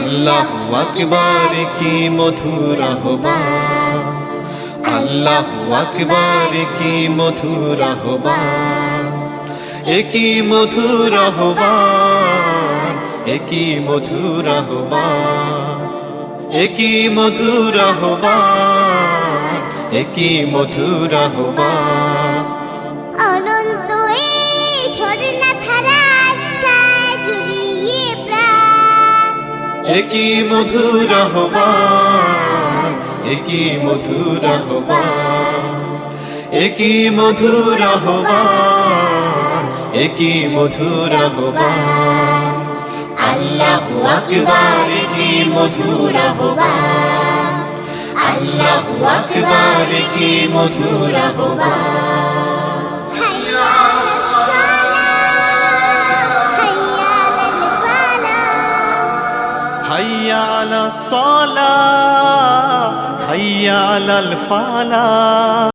আল্লাহ আকবার, কি মধুর আহ্বান। আল্লাহ আকবার, কি মধুর আহ্বান। একই মধুর আহ্বান একই মধুর আহ্বান। একই মধুর আহ্বান একই মধুর আহ্বান। একই মধুর আহ্বান একই মধুর আহ্বান একই মধুর আহ্বান একই মধুর আহ্বান আল্লাহ আকবার কি মধুর আহ্বান আল্লাহ আকবার কি মধুর আহ্বান হাইয়া আলা সালাহ হাইয়া আলাল ফালাহ